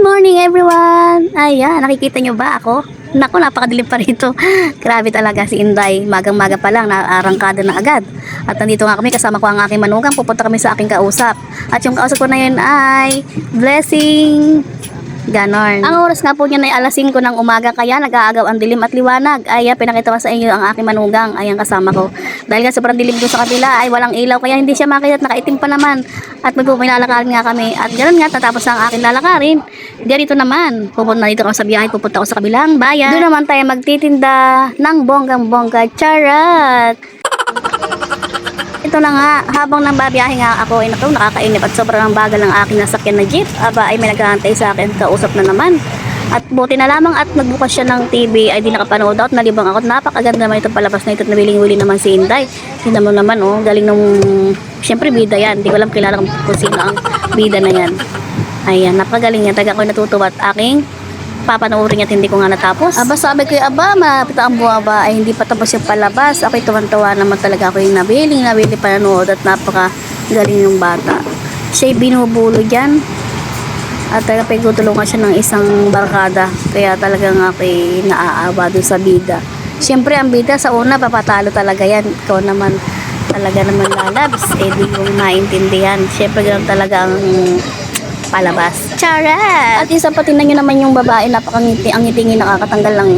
Morning everyone! Ayan, nakikita nyo ba ako? Naku, napakadilim pa rito. Grabe talaga si Inday. Magang-maga pa lang, naarangkada na agad. At nandito nga kami, kasama ko ang aking manugang. Pupunta kami sa aking kausap. At yung kausap ko na yun ay Blessing Ganon. Ang oras nga po niya ay alas 5 ng umaga kaya nag-aagaw ang dilim at liwanag. Ay, pinakita ko sa inyo ang aking manugang. Ayan kasama ko. Dahil nga sobrang dilim doon sa kabila ay walang ilaw kaya hindi siya makita at nakaitim pa naman. At may nga kami. At ganoon nga tatapos ang aking lalakarin. Ganito naman. Pupunta dito ako sa biyahe. Pupunta ako sa kabilang bayan. Doon naman tayo magtitinda ng bonggang-bongga. Charat! Ito na nga, habang nagbabiyahe nga ako, ay naku, nakakainip at sobrang bagal ng aking nasakyan na jeep. Aba, ay may naghahantay sa akin, kausap na naman. At buti na lamang at nagbukas siya ng TV ay di nakapanood at nalibang ako. Napakaganda naman itong palabas na ito at nawiling-wili naman si Inday. Tingnan mo naman oh, galing nung, syempre bida yan. Hindi ko alam kilala kung sino ang bida na yan. Ayan, napakagaling yan. Taga ko natutuwa at aking papanoorin at hindi ko nga natapos. Aba, sabi ko, aba, malapit ang buwaba ay hindi pa tapos yung palabas. Ako'y tuwan-tuwa naman talaga ako yung nabiling, nabili panonood at napaka galing yung bata. Siya'y binubulo dyan. At talaga pinagtutulungan siya ng isang barkada. Kaya talagang ako'y naaawa doon sa bida. Siyempre, ang bida sa una, papatalo talaga yan. Ikaw naman, talaga naman lalabs. Eh, di ko maintindihan. Siyempre, ganun talaga ang palabas. Charat! At isa pa tinan nyo naman yung babae, napakangiti, ang ngiti nakakatanggal ng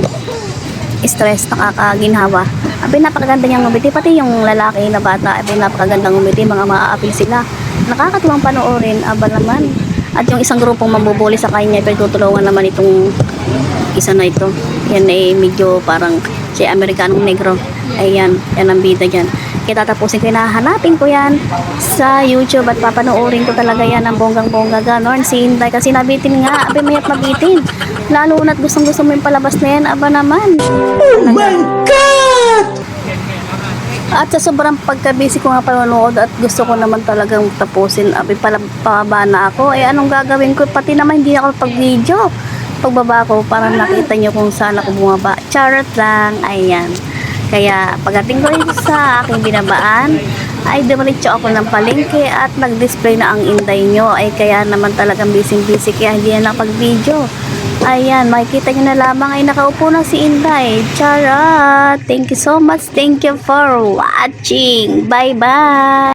stress, nakakaginhawa. Abi, napakaganda niyang umiti, pati yung lalaki na bata, abi, napakagandang umiti, mga maaapil sila. Nakakatuwang panoorin, aba naman. At yung isang grupong mambubuli sa kanya, pero tutulungan naman itong isa na ito. Yan ay medyo parang si Amerikanong Negro. Ayan, yan ang bida dyan. Kaya tatapusin ko, hinahanapin ko yan sa YouTube at papanoorin ko talaga yan ang bonggang-bongga ganon. Si Inday kasi nabitin nga, abe mayat mabitin. Lalo na't gustong gusto mo yung palabas na yan, aba naman. Oh my God! At sa sobrang pagka-busy ko nga panonood at gusto ko naman talagang tapusin, abi pala pababa na ako, eh anong gagawin ko? Pati naman hindi ako pag-video. Pagbaba ko, para nakita nyo kung saan ako bumaba. Charot lang, ayan. Kaya pagdating ko rin sa aking binabaan, ay dumiretso ako ng palengke at nag-display na ang inday nyo. Ay kaya naman talagang busy-busy kaya hindi na pag-video. Ayan, makikita nyo na lamang ay nakaupo na si Inday. Charot! Thank you so much. Thank you for watching. Bye-bye!